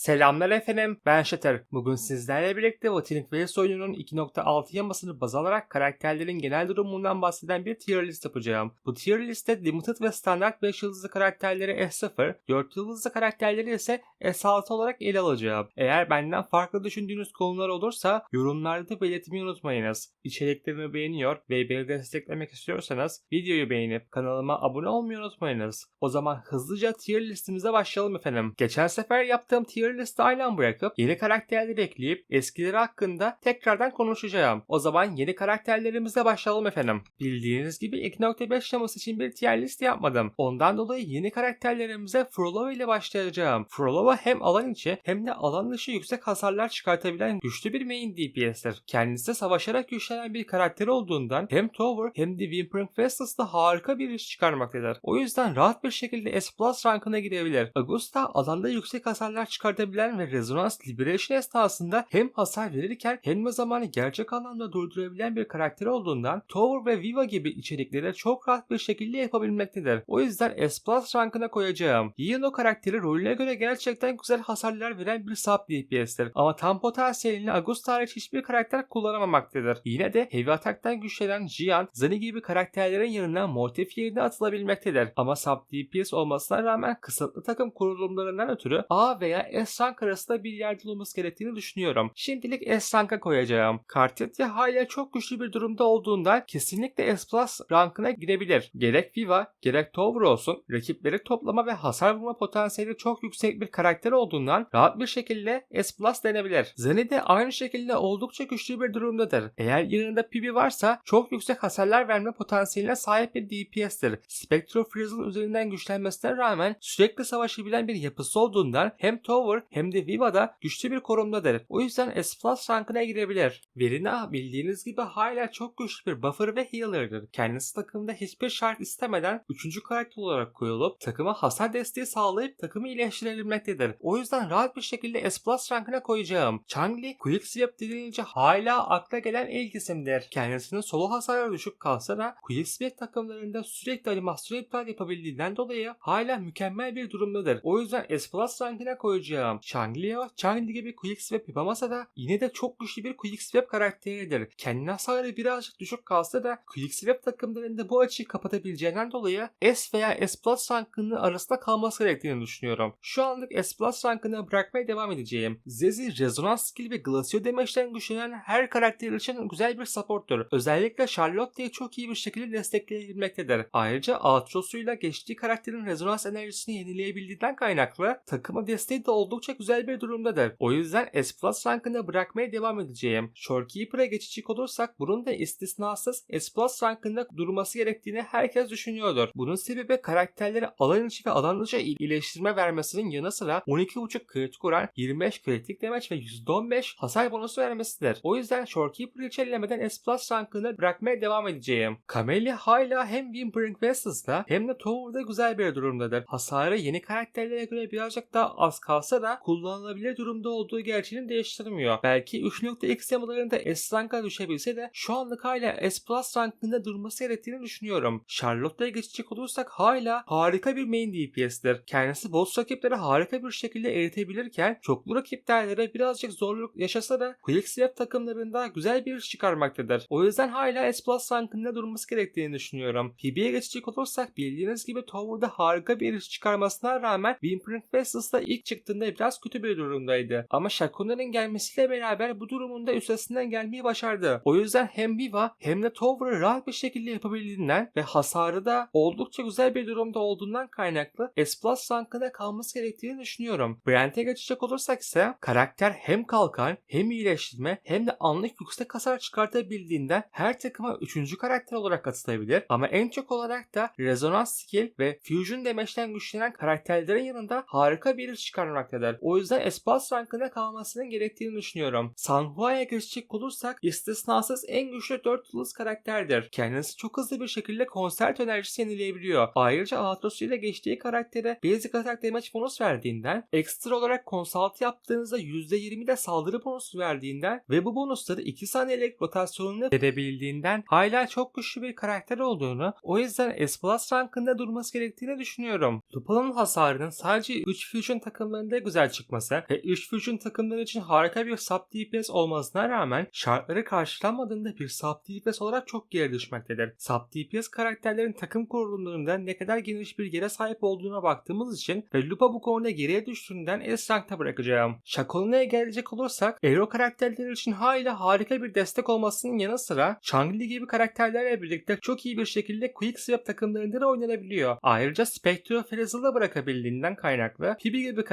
Selamlar efendim, ben Shatter. Bugün sizlerle birlikte Vatinic Wales oyununun 2.6 yamasını baz alarak karakterlerin genel durumundan bahseden bir tier list yapacağım. Bu tier liste Limited ve Standart 5 yıldızlı karakterleri S0, 4 yıldızlı karakterleri ise S6 olarak ele alacağım. Eğer benden farklı düşündüğünüz konular olursa yorumlarda belirtmeyi unutmayınız. İçeriklerimi beğeniyor ve beni desteklemek istiyorsanız videoyu beğenip kanalıma abone olmayı unutmayınız. O zaman hızlıca tier listimize başlayalım efendim. Geçen sefer yaptığım tier listi aynen bırakıp yeni karakterleri ekleyip eskileri hakkında tekrardan konuşacağım. O zaman yeni karakterlerimizle başlayalım efendim. Bildiğiniz gibi 2.5 şaması için bir tier list yapmadım. Ondan dolayı yeni karakterlerimize Frolova ile başlayacağım. Frolova hem alan içi hem de alan dışı yüksek hasarlar çıkartabilen güçlü bir main DPS'tir. Kendisi savaşarak güçlenen bir karakter olduğundan hem Tower hem de Whimpering Vestals'da harika bir iş çıkarmaktadır. O yüzden rahat bir şekilde S Plus rankına girebilir. Augusta alanda yüksek hasarlar çıkartabilen ve Resonance Liberation esnasında hem hasar verirken hem de zamanı gerçek anlamda durdurabilen bir karakter olduğundan Tower ve Viva gibi içerikleri çok rahat bir şekilde yapabilmektedir. O yüzden S Plus rankına koyacağım. Yino karakteri rolüne göre gerçekten güzel hasarlar veren bir sub DPS'tir. Ama tam potansiyelini Augusta hariç hiçbir karakter kullanamamaktadır. Yine de Heavy Attack'tan güçlenen Jian, Zani gibi karakterlerin yanına Mortif yerine atılabilmektedir. Ama sub DPS olmasına rağmen kısıtlı takım kurulumlarından ötürü A veya S rank arasında bir yerde olması gerektiğini düşünüyorum. Şimdilik S ranka koyacağım. Kartetya hala çok güçlü bir durumda olduğundan kesinlikle S plus rankına girebilir. Gerek Viva gerek Tower olsun rakipleri toplama ve hasar vurma potansiyeli çok yüksek bir karakter olduğundan rahat bir şekilde S plus denebilir. Zenny de aynı şekilde oldukça güçlü bir durumdadır. Eğer yanında PB varsa çok yüksek hasarlar verme potansiyeline sahip bir DPS'tir. Spectro Frizzle'ın üzerinden güçlenmesine rağmen sürekli savaşabilen bir yapısı olduğundan hem Tower hem de Viva'da güçlü bir konumdadır. O yüzden S Plus rankına girebilir. Verina bildiğiniz gibi hala çok güçlü bir buffer ve healer'dır. Kendisi takımda hiçbir şart istemeden 3. karakter olarak koyulup takıma hasar desteği sağlayıp takımı iyileştirebilmektedir. O yüzden rahat bir şekilde S Plus rankına koyacağım. Changli Quick Swap denilince hala akla gelen ilk isimdir. Kendisinin solo hasarı düşük kalsa da Quick Swap takımlarında sürekli animasyon iptal yapabildiğinden dolayı hala mükemmel bir durumdadır. O yüzden S Plus rankına koyacağım. Changli'ye Changli gibi Quick Swap yapamasa da yine de çok güçlü bir Quick Swap karakteridir. Kendine hasarı birazcık düşük kalsa da Quick Swap takımlarında bu açıyı kapatabileceğinden dolayı S veya S Plus rankının arasında kalması gerektiğini düşünüyorum. Şu anlık S Plus rankını bırakmaya devam edeceğim. Zezi, Rezonans Skill ve Glacio demeçten güçlenen her karakter için güzel bir supporttur. Özellikle Charlotte'yi çok iyi bir şekilde destekleyebilmektedir. Ayrıca Aatros'uyla geçtiği karakterin rezonans enerjisini yenileyebildiğinden kaynaklı takıma desteği de oldukça güzel bir durumdadır. O yüzden S Plus rankını bırakmaya devam edeceğim. Shorekeeper'a geçecek olursak bunun da istisnasız S Plus rankında durması gerektiğini herkes düşünüyordur. Bunun sebebi karakterleri alan içi ve alan dışı iyileştirme vermesinin yanı sıra 12.5 kritik oran, 25 kritik damage ve %15 hasar bonusu vermesidir. O yüzden Shorekeeper'ı hiç ellemeden S Plus rankını bırakmaya devam edeceğim. Camellia hala hem Whimpering Vestals'da hem de Tower'da güzel bir durumdadır. Hasarı yeni karakterlere göre birazcık daha az kalsa da kullanılabilir durumda olduğu gerçeğini değiştirmiyor. Belki 3.x yamalarında S ranka düşebilse de şu anlık hala S Plus rankında durması gerektiğini düşünüyorum. Charlotte'ya geçecek olursak hala harika bir main DPS'dir. Kendisi boss rakipleri harika bir şekilde eritebilirken çoklu rakiplere birazcık zorluk yaşasa da Quickswap takımlarında güzel bir iş çıkarmaktadır. O yüzden hala S Plus rankında durması gerektiğini düşünüyorum. PB'ye geçecek olursak bildiğiniz gibi Tower'da harika bir iş çıkarmasına rağmen Whimpering Vestals'da ilk çıktığında biraz kötü bir durumdaydı. Ama Shakuna'nın gelmesiyle beraber bu durumunda üstesinden gelmeyi başardı. O yüzden hem Viva hem de Tower'ı rahat bir şekilde yapabildiğinden ve hasarı da oldukça güzel bir durumda olduğundan kaynaklı S Plus rankında kalması gerektiğini düşünüyorum. Brent'e geçecek olursak ise karakter hem kalkan hem iyileştirme hem de anlık yüksek hasar çıkartabildiğinden her takıma 3. karakter olarak katılabilir ama en çok olarak da rezonans skill ve fusion demeçten güçlenen karakterlerin yanında harika bir iş çıkarmaktadır. O yüzden Espas rankında kalmasının gerektiğini düşünüyorum. Sanhua'ya geçecek olursak istisnasız en güçlü 4 yıldız karakterdir. Kendisi çok hızlı bir şekilde konsert enerjisi yenileyebiliyor. Ayrıca Atros ile geçtiği karaktere basic attack damage bonus verdiğinden ekstra olarak konsalt yaptığınızda %20 de saldırı bonusu verdiğinden ve bu bonusları 2 saniyelik rotasyonunu verebildiğinden hala çok güçlü bir karakter olduğunu o yüzden S Plus rankında durması gerektiğini düşünüyorum. Lupal'ın hasarının sadece 3 Fusion takımlarında güzel çıkması ve 3 Fusion takımları için harika bir sub DPS olmasına rağmen şartları karşılanmadığında bir sub DPS olarak çok geri düşmektedir. Sub DPS karakterlerin takım kurulumlarında ne kadar geniş bir yere sahip olduğuna baktığımız için ve Lupa bu konuda geriye düştüğünden S rankta bırakacağım. Shakoluna'ya gelecek olursak Aero karakterleri için hala harika bir destek olmasının yanı sıra Changli gibi karakterlerle birlikte çok iyi bir şekilde Quick Swap takımlarında da oynanabiliyor. Ayrıca Spectre Frazzle'ı bırakabildiğinden kaynaklı Phoebe gibi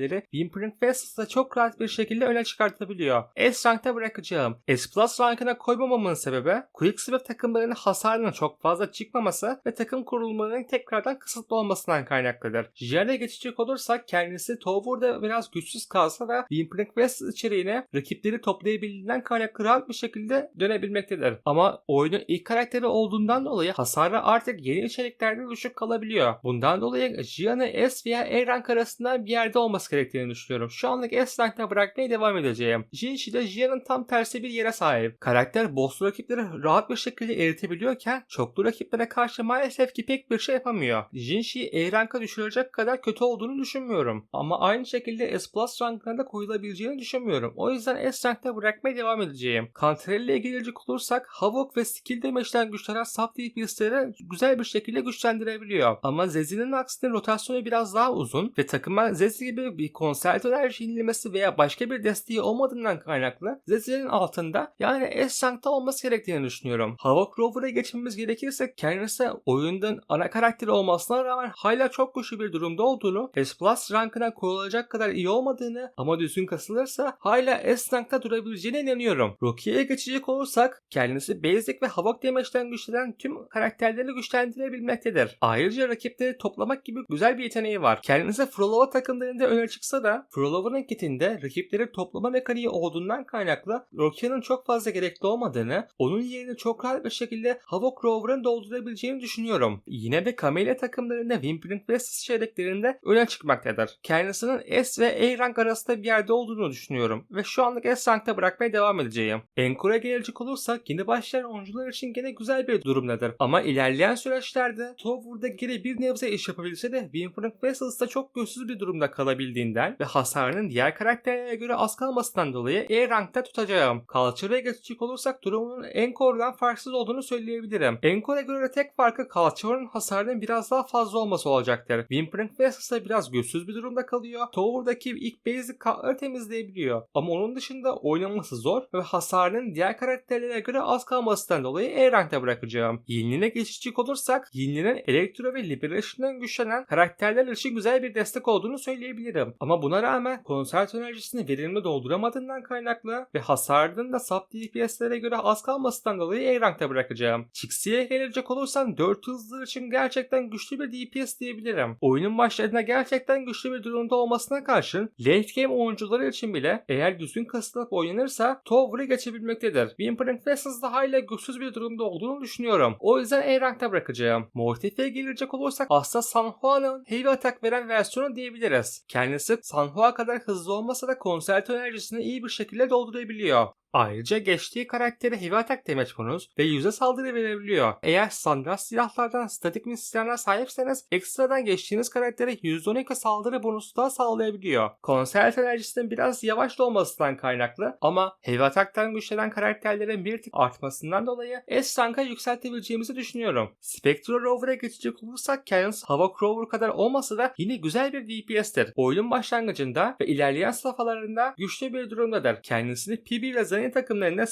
karakterleri Whimpering Vessels'da çok rahat bir şekilde öne çıkartabiliyor. S rankta bırakacağım. S Plus rankına koymamamın sebebi Quick Swap takımlarının hasarının çok fazla çıkmaması ve takım kurulumlarının tekrardan kısıtlı olmasından kaynaklıdır. Jiren'e geçecek olursak kendisi Tower'da biraz güçsüz kalsa da Whimpering Vessels içeriğine rakipleri toplayabildiğinden kaynaklı rahat bir şekilde dönebilmektedir. Ama oyunun ilk karakteri olduğundan dolayı hasarı artık yeni içeriklerde düşük kalabiliyor. Bundan dolayı Jian'ı S veya E rank arasında bir yerde olması gerektiğini düşünüyorum. Şu anlık S rankta bırakmaya devam edeceğim. Jinshi de Jian'ın tam tersi bir yere sahip. Karakter boss rakipleri rahat bir şekilde eritebiliyorken çoklu rakiplere karşı maalesef ki pek bir şey yapamıyor. Jinshi'yi E ranka düşürecek kadar kötü olduğunu düşünmüyorum. Ama aynı şekilde S Plus rankına da koyulabileceğini düşünmüyorum. O yüzden S rankta bırakmaya devam edeceğim. Cantrell ile gelecek olursak Havok ve skill damage'den güçlenen sub DPS'leri güzel bir şekilde güçlendirebiliyor. Ama Zezi'nin aksine rotasyonu biraz daha uzun ve takıma Zezi gibi bir konserto enerji yenilemesi veya başka bir desteği olmadığından kaynaklı Zezi'nin altında yani S rankta olması gerektiğini düşünüyorum. Havok Rover'a geçmemiz gerekirse kendisi oyundan ana karakteri olmasına rağmen hala çok güçlü bir durumda olduğunu, S Plus rankına koyulacak kadar iyi olmadığını ama düzgün kasılırsa hala S rankta durabileceğine inanıyorum. Rocky'ye geçecek olursak kendisi basic ve havok damage'den güçlenen tüm karakterleri güçlendirebilmektedir. Ayrıca rakipleri toplamak gibi güzel bir yeteneği var. Kendisi Frolova takımlarında öne çıksa da Frolova'nın kitinde rakipleri toplama mekaniği olduğundan kaynaklı Rocky'nin çok fazla gerekli olmadığını, onun yerini çok rahat bir şekilde Havok Rover'ın doldurabileceğini düşünüyorum. Yine de Camellia takımlarında Whimpering ve Sis çeyreklerinde öne çıkmaktadır. Kendisinin S ve E rank arasında bir yerde olduğunu düşünüyorum ve şu anlık S rankta bırakmaya devam edeceğim. Encore'a gelecek olursak yeni başlayan oyuncular için gene güzel bir durumdadır. Ama ilerleyen süreçlerde Tower'da geri bir nebze iş yapabilse de Whimpering Vessels'da çok güçsüz bir durumda kalabildiğinden ve hasarının diğer karakterlere göre az kalmasından dolayı E rankta tutacağım. Culture'a geçecek olursak durumunun Encore'dan farksız olduğunu söyleyebilirim. Encore'a göre tek farkı Culture'ın hasarının biraz daha fazla olması olacaktır. Whimpering Vessels'da biraz güçsüz bir durumda kalıyor. Tower'daki ilk basic kartları temizleyebiliyor. Ama onun dışında oynaması zor ve hasarının diğer karakterlere göre az kalmasından dolayı E rankta bırakacağım. Yeniline geçecek olursak Yeni'nin Electro ve Liberation'dan güçlenen karakterler için güzel bir destek olduğunu söyleyebilirim. Ama buna rağmen konsert enerjisini verimli dolduramadığından kaynaklı ve hasarının da sub DPS'lere göre az kalmasından dolayı E rankta bırakacağım. Chixi'ye gelecek olursam 4 hızlı için gerçekten güçlü bir DPS diyebilirim. Oyunun başlarında gerçekten güçlü bir durumda olmasına karşın late game oyuncuları için bile eğer düzgün kasılıp oynanırsa Tower'ı geçebilmektedir. Whimpering Vessels'da hala güçsüz bir durumda olduğunu düşünüyorum. O yüzden E rankta bırakacağım. Mortife'ye gelecek olursak aslında San Juan'ın heavy atak veren versiyonu diyebiliriz. Kendisi San Juan kadar hızlı olmasa da konserto enerjisini iyi bir şekilde doldurabiliyor. Ayrıca geçtiği karaktere heavy attack damage bonus ve yüze saldırı verebiliyor. Eğer standart silahlardan statik misyonlara sahipseniz ekstradan geçtiğiniz karaktere %12 saldırı bonusu da sağlayabiliyor. Konser enerjisinin biraz yavaş olmasından kaynaklı ama heavy attack'tan güçlenen karakterlerin bir tık artmasından dolayı S rank'a yükseltebileceğimizi düşünüyorum. Spectre Rover'a geçecek olursak kendisi Hava Rover kadar olmasa da yine güzel bir DPS'tir. Oyunun başlangıcında ve ilerleyen safhalarında güçlü bir durumdadır. Kendisini PB ve Zenith takımlarında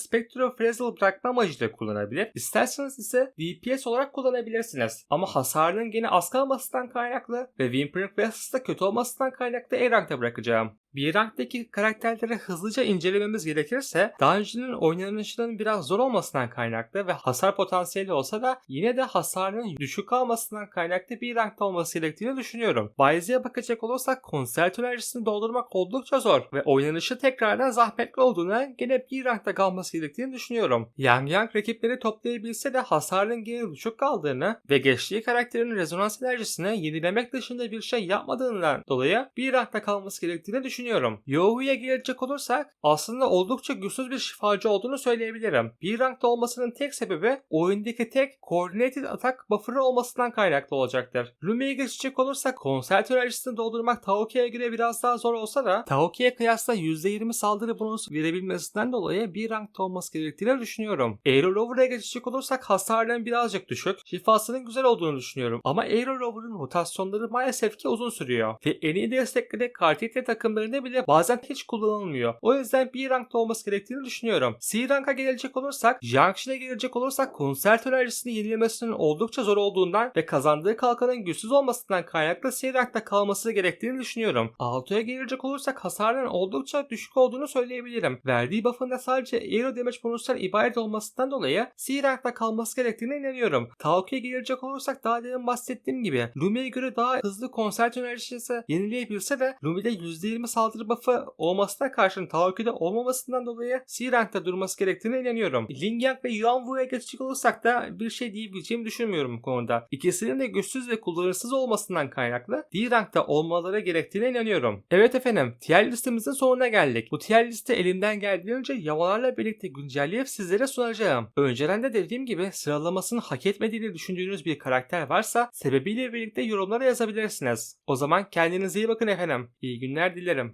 Frazzle bırakma amacıyla kullanabilir. İsterseniz ise DPS olarak kullanabilirsiniz. Ama hasarının gene az kalmasından kaynaklı ve Whimpering Vessels'da kötü olmasından kaynaklı E rankta bırakacağım. Bir ranktaki karakterleri hızlıca incelememiz gerekirse Dungeon'ın oynanışının biraz zor olmasından kaynaklı ve hasar potansiyeli olsa da yine de hasarının düşük kalmasından kaynaklı bir rankta olması gerektiğini düşünüyorum. Bayezid'e bakacak olursak konser enerjisini doldurmak oldukça zor ve oynanışı tekrardan zahmetli olduğuna gene bir rankta kalması gerektiğini düşünüyorum. Yang Yang rakipleri toplayabilse de hasarının geri düşük kaldığını ve geçtiği karakterin rezonans enerjisini yenilemek dışında bir şey yapmadığından dolayı bir rankta kalması gerektiğini düşünüyorum düşünüyorum. Yohu'ya gelecek olursak aslında oldukça güçsüz bir şifacı olduğunu söyleyebilirim. Bir rankta olmasının tek sebebi oyundaki tek coordinated atak buffer'ı olmasından kaynaklı olacaktır. Lumi'ye geçecek olursak konsert enerjisini doldurmak Taoki'ye göre biraz daha zor olsa da Taoki'ye kıyasla %20 saldırı bonusu verebilmesinden dolayı bir rankta olması gerektiğini düşünüyorum. Aero Rover'a geçecek olursak hasarının birazcık düşük, şifasının güzel olduğunu düşünüyorum. Ama Aero Rover'ın rotasyonları maalesef ki uzun sürüyor. Ve en iyi destekleri Kartite takımlarında bile bazen hiç kullanılmıyor. O yüzden bir rankta olması gerektiğini düşünüyorum. C ranka gelecek olursak, Junction'a gelecek olursak konsert enerjisini yenilemesinin oldukça zor olduğundan ve kazandığı kalkanın güçsüz olmasından kaynaklı C rankta kalması gerektiğini düşünüyorum. Alto'ya gelecek olursak hasarının oldukça düşük olduğunu söyleyebilirim. Verdiği buff'ın da sadece aero damage bonustan ibaret olmasından dolayı C rankta kalması gerektiğine inanıyorum. Taoki'ye gelecek olursak daha demin bahsettiğim gibi Lumi'ye göre daha hızlı konsert enerjisi yenileyebilse de Lumi'de %20 saldırı buff'ı olmasına karşın Taoki'de olmamasından dolayı C rankta durması gerektiğine inanıyorum. Ling Yang ve Yuan Wu'ya geçecek olursak da bir şey diyebileceğimi düşünmüyorum bu konuda. İkisinin de güçsüz ve kullanışsız olmasından kaynaklı D rankta olmaları gerektiğine inanıyorum. Evet efendim, tier listemizin sonuna geldik. Bu tier liste elimden geldiğince yamalarla birlikte güncelleyip sizlere sunacağım. Önceden de dediğim gibi sıralamasını hak etmediğini düşündüğünüz bir karakter varsa sebebiyle birlikte yorumlara yazabilirsiniz. O zaman kendinize iyi bakın efendim. İyi günler dilerim.